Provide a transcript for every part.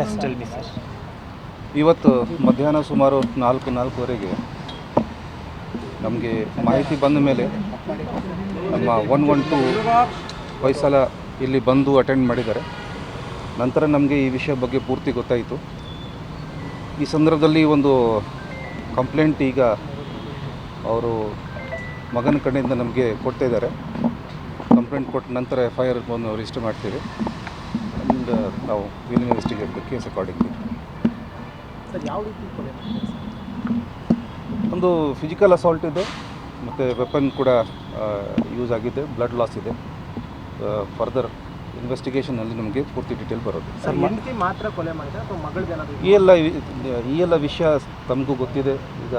S tell me sir ಇವತ್ತು ಮಧ್ಯಾಹ್ನ ಸುಮಾರು ನಾಲ್ಕು ನಾಲ್ಕುವರೆಗೆ ನಮಗೆ ಮಾಹಿತಿ ಬಂದ ಮೇಲೆ ನಮ್ಮ ಒನ್ ಒನ್ ಟು ಹೊಯ್ಸಲ ಇಲ್ಲಿ ಬಂದು ಅಟೆಂಡ್ ಮಾಡಿದ್ದಾರೆ. ನಂತರ ನಮಗೆ ಈ ವಿಷಯ ಬಗ್ಗೆ ಪೂರ್ತಿ ಗೊತ್ತಾಯಿತು. ಈ ಸಂದರ್ಭದಲ್ಲಿ ಒಂದು ಕಂಪ್ಲೇಂಟ್ ಈಗ ಅವರು ಮಗನ ಕಡೆಯಿಂದ ನಮಗೆ ಕೊಡ್ತಾ ಇದ್ದಾರೆ. ಕಂಪ್ಲೇಂಟ್ ಕೊಟ್ಟ ನಂತರ ಎಫ್ ಐ ಆರ್ ಬಂದು ರಿಜಿಸ್ಟರ್ ಮಾಡ್ತೀವಿ. ನಾವು will investigate the case accordingly sir ಯಾವ ರೀತಿ ಕೊಲೆ ಒಂದು ಫಿಸಿಕಲ್ ಅಸಾಲ್ಟ್ ಇದೆ ಮತ್ತು ವೆಪನ್ ಕೂಡ ಯೂಸ್ ಆಗಿದೆ ಬ್ಲಡ್ ಲಾಸ್ ಇದೆ. ಫರ್ದರ್ ಇನ್ವೆಸ್ಟಿಗೇಷನಲ್ಲಿ ನಮಗೆ ಪೂರ್ತಿ ಡೀಟೇಲ್ ಬರೋದು. ಸರ್ ಹೆಂಡತಿ ಮಾತ್ರ ಕೊಲೆ ಮಾಡಿದ್ರೆ ಅಥವಾ ಮಗಳದ್ದೇನಾದ್ರು ಈ ಎಲ್ಲ ಈ ಎಲ್ಲ ವಿಷಯ ತಮಗೂ ಗೊತ್ತಿದೆ. ಈಗ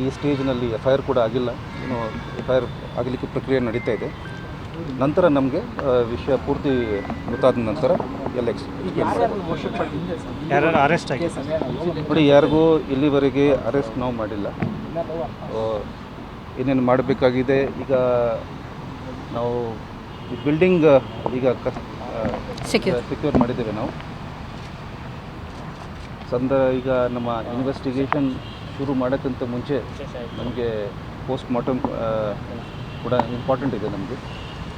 ಈ ಸ್ಟೇಜ್ನಲ್ಲಿ ಎಫ್ ಐ ಆರ್ ಕೂಡ ಆಗಿಲ್ಲ. ಇನ್ನು ಎಫ್ ಐ ಆರ್ ಆಗಲಿಕ್ಕೆ ಪ್ರಕ್ರಿಯೆ ನಡೀತಾ ಇದೆ. ನಂತರ ನಮಗೆ ವಿಷಯ ಪೂರ್ತಿ ಗೊತ್ತಾದ ನಂತರ ಎಲ್ಲ ಅರೆಸ್ಟ್ ಆಗಿ ನೋಡಿ ಯಾರಿಗೂ ಇಲ್ಲಿವರೆಗೆ ಅರೆಸ್ಟ್ ನಾವು ಮಾಡಿಲ್ಲ. ಏನೇನು ಮಾಡಬೇಕಾಗಿದೆ? ಈಗ ನಾವು ಈ ಬಿಲ್ಡಿಂಗ್ ಈಗ ಸೆಕ್ಯೂರ್ ಮಾಡಿದ್ದೇವೆ ನಾವು. ಸಂದ ಈಗ ನಮ್ಮ ಇನ್ವೆಸ್ಟಿಗೇಷನ್ ಶುರು ಮಾಡೋಕ್ಕಿಂತ ಮುಂಚೆ ನಮಗೆ ಪೋಸ್ಟ್ ಮಾರ್ಟಮ್ ಕೂಡ ಇಂಪಾರ್ಟೆಂಟ್ ಇದೆ ನಮಗೆ.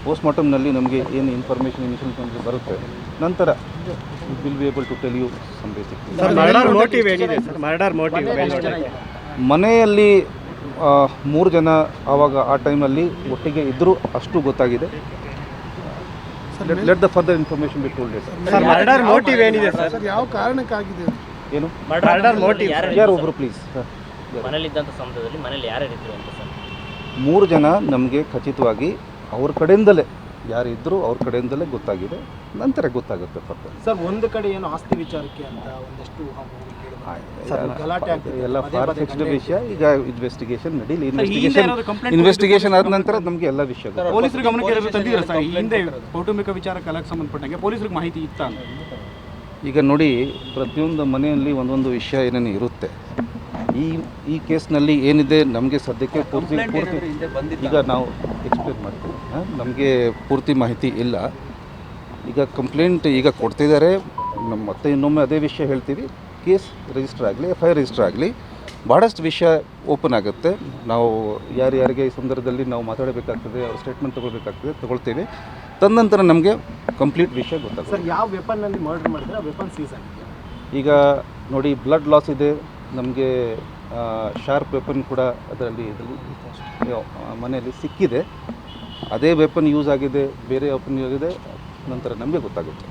ಪೋಸ್ಟ್ ಮಾರ್ಟಮ್ನಲ್ಲಿ ನಮಗೆ ಏನು ಇನ್ಫಾರ್ಮೇಷನ್ ಇನಿಷಿಯಲ್ ನಮಗೆ ಬರುತ್ತೆ. ನಂತರ will be able to tell you some basic sir murder motive ಏನಿದೆ ಸರ್ ಮರ್ಡರ್ ಮೋಟಿವ್ ಎಷ್ಟು ಜನ ಮನೆಯಲ್ಲಿ ಮೂರು ಜನ ಆವಾಗ ಆ ಟೈಮಲ್ಲಿ ಒಟ್ಟಿಗೆ ಇದ್ದರೂ ಅಷ್ಟು ಗೊತ್ತಾಗಿದೆ. Let the further information be told sir murder motive ಏನಿದೆ ಸರ್ ಯಾವ ಕಾರಣಕ್ಕಾಗಿದೆ? ಏನು? ಮರ್ಡರ್ ಮೋಟಿವ್ ಯಾರು ಒಬ್ಬರು ಪ್ಲೀಸ್ ಮನೇಲಿದ್ದಂಥ ಸಮಯದಲ್ಲಿ ಮನೇಲಿ ಯಾರು? ಇದ್ರು ಅಂತ ಸರ್ ಮೂರು ಜನ ನಮಗೆ ಖಚಿತವಾಗಿ ಅವ್ರ ಕಡೆಯಿಂದಲೇ ಯಾರಿದ್ದರೂ ಅವ್ರ ಕಡೆಯಿಂದಲೇ ಗೊತ್ತಾಗಿದೆ ನಂತರ ಗೊತ್ತಾಗುತ್ತೆ ಸರ್ ಒಂದು ಕಡೆ ಏನು ಆಸ್ತಿ ವಿಚಾರಕ್ಕೆ ಅಂತ ಒಂದಷ್ಟು. ಎಲ್ಲ ಫಾರ್ ಫಿಕ್ಸ್ಡ್ ವಿಷಯ ಈಗ ಇನ್ವೆಸ್ಟಿಗೇಷನ್ ನಡೀಲಿ ಇನ್ವೆಸ್ಟಿಗೇಷನ್ ಇನ್ವೆಸ್ಟಿಗೇಷನ್ ಆದ ನಂತರ ನಮಗೆ ಎಲ್ಲ ವಿಷಯ. ಪೊಲೀಸರು ಗಮನಕ್ಕೆ ಸರ್? ಹಿಂದೆ ಕೌಟುಂಬಿಕ ವಿಚಾರ ಕಲಕ್ಕೆ ಸಂಬಂಧಪಟ್ಟಂಗೆ ಪೊಲೀಸರಿಗೆ ಮಾಹಿತಿ ಇತ್ತ ಅಂತ. ಈಗ ನೋಡಿ ಪ್ರತಿಯೊಂದು ಮನೆಯಲ್ಲಿ ಒಂದೊಂದು ವಿಷಯ ಏನೇನು ಇರುತ್ತೆ. ಈ ಈ ಕೇಸ್ನಲ್ಲಿ ಏನಿದೆ ನಮಗೆ ಸದ್ಯಕ್ಕೆ ಪೂರ್ತಿ ಪೂರ್ತಿ ಈಗ ನಾವು ಎಕ್ಸ್ಪ್ಲೇನ್ ಮಾಡ್ತೀವಿ ನಮಗೆ ಪೂರ್ತಿ ಮಾಹಿತಿ ಇಲ್ಲ. ಈಗ ಕಂಪ್ಲೇಂಟ್ ಈಗ ಕೊಡ್ತಿದ್ದಾರೆ. ನಮ್ಮ ಮತ್ತೆ ಇನ್ನೊಮ್ಮೆ ಅದೇ ವಿಷಯ ಹೇಳ್ತೀವಿ. ಕೇಸ್ ರಿಜಿಸ್ಟರ್ ಆಗಲಿ ಎಫ್ ಐ ಆರ್ ರಿಜಿಸ್ಟರ್ ಆಗಲಿ ಭಾಳಷ್ಟು ವಿಷಯ ಓಪನ್ ಆಗುತ್ತೆ. ನಾವು ಯಾರ್ಯಾರಿಗೆ ಈ ಸಂದರ್ಭದಲ್ಲಿ ನಾವು ಮಾತಾಡಬೇಕಾಗ್ತದೆ ಅವ್ರ ಸ್ಟೇಟ್ಮೆಂಟ್ ತೊಗೊಳ್ಬೇಕಾಗ್ತದೆ ತೊಗೊಳ್ತೀವಿ. ತದನಂತರ ನಮಗೆ ಕಂಪ್ಲೀಟ್ ವಿಷಯ ಗೊತ್ತಾಗುತ್ತೆ. ಸರ್ ಯಾವ ವೆಪನ್ನಲ್ಲಿ ಮರ್ಡರ್ ಮಾಡಿದ್ರೆ ಆ ವೆಪನ್ ಸೀಸ್ ಆಗಿದೆ? ಈಗ ನೋಡಿ ಬ್ಲಡ್ ಲಾಸ್ ಇದೆ. ನಮಗೆ ಶಾರ್ಪ್ ವೆಪನ್ ಕೂಡ ಅದರಲ್ಲಿ ಇದರಲ್ಲಿ ಮನೆಯಲ್ಲಿ ಸಿಕ್ಕಿದೆ. ಅದೇ ವೆಪನ್ ಯೂಸ್ ಆಗಿದೆ, ಬೇರೆ ವೆಪನ್ ಆಗಿದೆ, ನಂತರ ನಮಗೆ ಗೊತ್ತಾಗುತ್ತೆ.